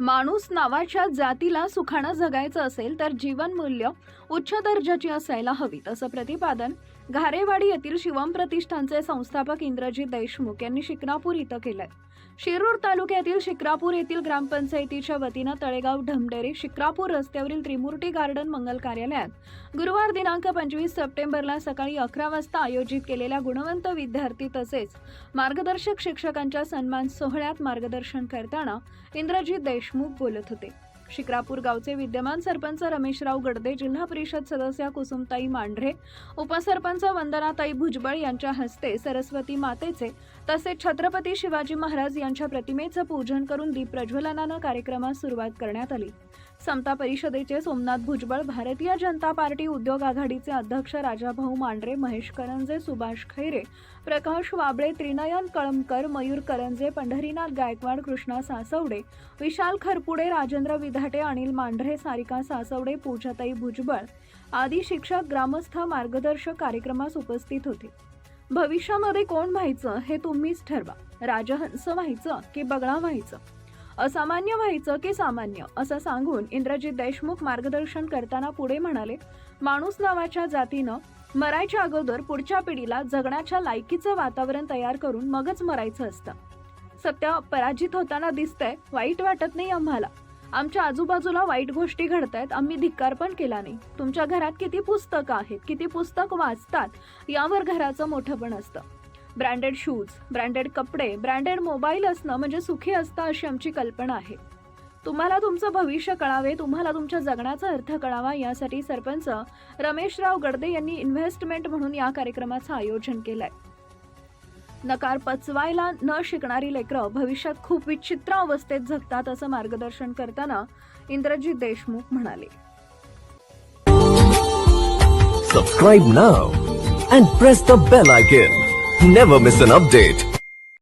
माणूस नावाच्या जातीला सुखानं जगायचं असेल तर जीवनमूल्य उच्च दर्जाची असायला हवीत असं प्रतिपादन घारेवाडी येथील शिवम प्रतिष्ठानचे संस्थापक इंद्रजीत देशमुख यांनी शिकणापूर इथं केलंय. शिरूर तालुक्यातील शिक्रापूर येथील ग्रामपंचायतीच्या वतीनं तळेगाव ढमडेरे शिक्रापूर रस्त्यावरील त्रिमूर्ती गार्डन मंगल कार्यालयात गुरुवार दिनांक पंचवीस सप्टेंबरला सकाळी अकरा वाजता आयोजित केलेल्या गुणवंत विद्यार्थी तसेच मार्गदर्शक शिक्षकांच्या सन्मान सोहळ्यात मार्गदर्शन करताना इंद्रजीत देशमुख बोलत होते. शिक्रापूर गावचे विद्यमान सरपंच रमेशराव गडदे जिल्हा परिषद सदस्या कुसुमताई मांढरे उपसरपंच वंदनाताई भुजबळ यांच्या हस्ते सरस्वती मातेचे तसेच छत्रपती शिवाजी महाराज यांच्या प्रतिमेचं पूजन करून दीप प्रज्वलनानं कार्यक्रमास सुरुवात करण्यात आली. समता परिषदेचे सोमनाथ भुजबळ भारतीय जनता पार्टी उद्योग आघाडीचे अध्यक्ष राजाभाऊ मांढरे महेश करंजे सुभाष खैरे प्रकाश वाबळे त्रिनयन कळमकर मयूर करंजे पंढरीनाथ गायकवाड कृष्णा सासवडे विशाल खरपुडे राजेंद्र विधाटे अनिल मांढरे सारिका सासवडे पूजाताई भुजबळ आदी शिक्षक ग्रामस्थ मार्गदर्शक कार्यक्रमास उपस्थित होते. भविष्यामध्ये कोण व्हायचं हे तुम्हीच ठरवा. राजहंस व्हायचं की बगळा व्हायचं? असामान्य व्हायचं की सामान्य? असं सांगून इंद्रजित देशमुख मार्गदर्शन करताना पुढे म्हणाले माणूस नावाच्या जातीनं मरायच्या अगोदर पुढच्या पिढीला जगण्याच्या लायकीचं वातावरण तयार करून मगच मरायचं असतं. सत्य पराजित होताना दिसतंय वाईट वाटत नाही आम्हाला. आमच्या आजूबाजूला वाईट गोष्टी घडतायत आम्ही धिक्कार पण केला नाही. तुमच्या घरात किती पुस्तकं आहेत किती पुस्तक वाचतात यावर घराचं मोठं पण असतं. ब्रँडेड शूज ब्रँडेड कपडे ब्रँडेड मोबाईल असणं म्हणजे सुखी असतं अशी आमची कल्पना आहे. तुम्हाला तुमचं भविष्य कळावे तुम्हाला तुमच्या जगण्याचा अर्थ कळावा यासाठी सरपंच रमेशराव गडदे यांनी इन्व्हेस्टमेंट म्हणून या कार्यक्रमाचं आयोजन केलं आहे नकार पचवायला न शिकणारी लेकरं भविष्यात खूप विचित्र अवस्थेत जगतात असं मार्गदर्शन करताना इंद्रजीत देशमुख म्हणाले. Subscribe now and press the bell icon never miss an update